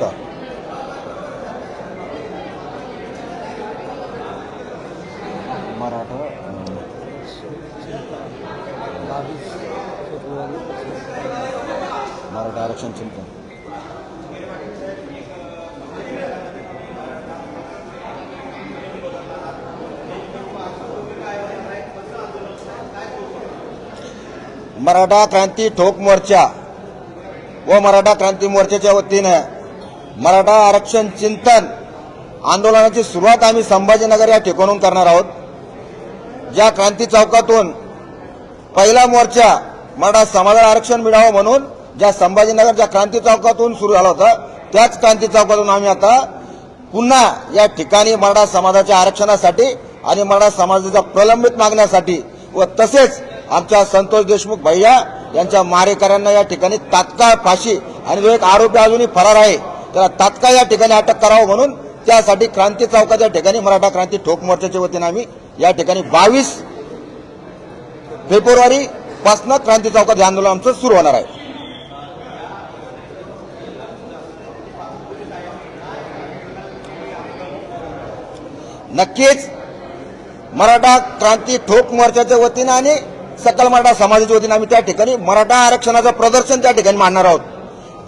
नमस्कार मराठा मराठा आरक्षण चिंतन. मराठा क्रांती ठोक मोर्चा. व मराठा क्रांती मोर्चाच्या वतीनं मराठा आरक्षण चिंतन आंदोलनाची सुरुवात आम्ही संभाजीनगर या ठिकाणून करणार आहोत. ज्या क्रांती चौकातून पहिला मोर्चा मराठा समाजाला आरक्षण मिळावं म्हणून ज्या संभाजीनगर ज्या क्रांती चौकातून सुरू झाला होता त्याच क्रांती चौकातून आम्ही आता पुन्हा या ठिकाणी मराठा समाजाच्या आरक्षणासाठी आणि मराठा समाजाचा प्रलंबित मागण्यासाठी व तसेच आमच्या संतोष देशमुख भैया यांच्या मारेकऱ्यांना या ठिकाणी तात्काळ फाशी आणि जो एक आरोपी अजूनही फरार आहे. त्याला तात्काळ या ठिकाणी अटक करावं म्हणून त्यासाठी क्रांती चौकाच्या ठिकाणी मराठा क्रांती ठोक मोर्चाच्या वतीने आम्ही या ठिकाणी बावीस फेब्रुवारी पासून क्रांती चौकात हे आंदोलन आमचं सुरू होणार आहे. नक्कीच मराठा क्रांती ठोक मोर्चाच्या वतीनं आणि सकल मराठा समाजाच्या वतीनं आम्ही त्या ठिकाणी मराठा आरक्षणाचं प्रदर्शन त्या ठिकाणी मांडणार आहोत.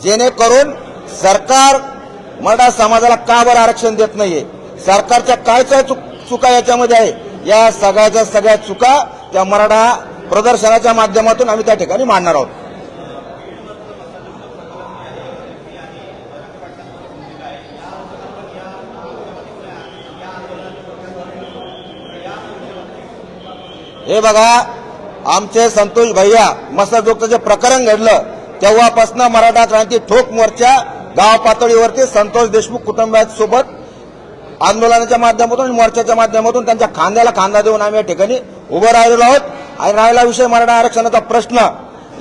जेणेकरून सरकार मराठा समाजाला का बरं आरक्षण देत नाहीये? सरकारच्या काय काय चुक चुका याच्यामध्ये आहे? या सगळ्याच्या सगळ्या चुका त्या मराठा प्रदर्शनाच्या माध्यमातून आम्ही त्या ठिकाणी मांडणार आहोत. हे बघा आमचे संतोष भैया मसाजोगचं जे प्रकरण घडलं तेव्हापासून मराठा क्रांती ठोक मोर्चा गाव पातळीवरती संतोष देशमुख कुटुंबासोबत आंदोलनाच्या माध्यमातून आणि मोर्चाच्या माध्यमातून त्यांच्या खांद्याला खांदा देऊन आम्ही या ठिकाणी उभं राहिलेलो आहोत. आणि राहिला विषय मराठा आरक्षणाचा प्रश्न.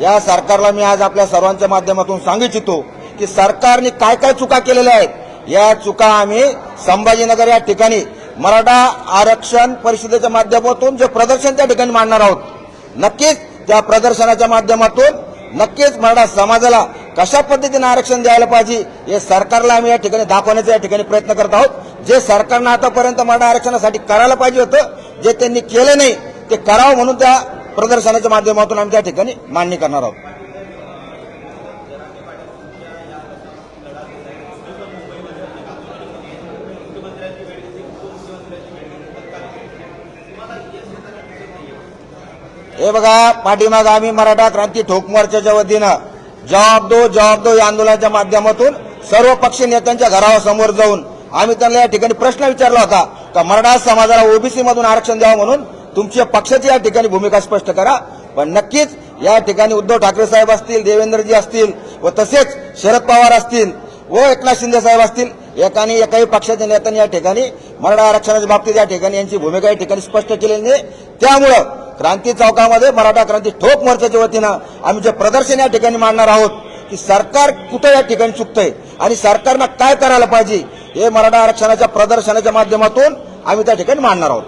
या सरकारला मी आज आपल्या सर्वांच्या माध्यमातून सांगू इच्छितो की सरकारने काय काय चुका केलेल्या आहेत या चुका आम्ही संभाजीनगर या ठिकाणी मराठा आरक्षण परिषदेच्या माध्यमातून जे प्रदर्शन त्या ठिकाणी मांडणार आहोत. नक्कीच त्या प्रदर्शनाच्या माध्यमातून नक्कीच मराठा समाजाला कशा पद्धतीने आरक्षण द्यायला पाहिजे हे सरकारला आम्ही या ठिकाणी दाखवण्याचा या ठिकाणी प्रयत्न करत आहोत. जे सरकारनं आतापर्यंत मराठा आरक्षणासाठी करायला पाहिजे होतं जे त्यांनी केलं नाही ते करावं म्हणून त्या प्रदर्शनाच्या माध्यमातून आम्ही त्या ठिकाणी मांडणी करणार आहोत. हे बघा पाठीमाग आम्ही मराठा क्रांती ठोक मोर्चाच्या वतीनं जवाब दो जवाब दो या आंदोलनाच्या माध्यमातून सर्व पक्षीय नेत्यांच्या घरासमोर जाऊन आम्ही त्यांना या ठिकाणी प्रश्न विचारला होता का मराठा समाजाला ओबीसी मधून आरक्षण द्यावं म्हणून तुमच्या पक्षाची या ठिकाणी भूमिका स्पष्ट करा. पण नक्कीच या ठिकाणी उद्धव ठाकरे साहेब असतील देवेंद्रजी असतील व तसेच शरद पवार असतील व एकनाथ शिंदे साहेब असतील एकाने एकाही पक्षाच्या नेत्यांनी या ठिकाणी मराठा आरक्षणाच्या बाबतीत या ठिकाणी यांची भूमिका या ठिकाणी स्पष्ट केलेली नाही. त्यामुळं क्रांती चौकामध्ये मराठा क्रांती ठोक मोर्चाच्या वतीनं आम्ही जे प्रदर्शन या ठिकाणी मांडणार आहोत की सरकार कुठं या ठिकाणी चुकतंय आणि सरकारनं काय करायला पाहिजे हे मराठा आरक्षणाच्या प्रदर्शनाच्या माध्यमातून आम्ही त्या ठिकाणी मांडणार आहोत.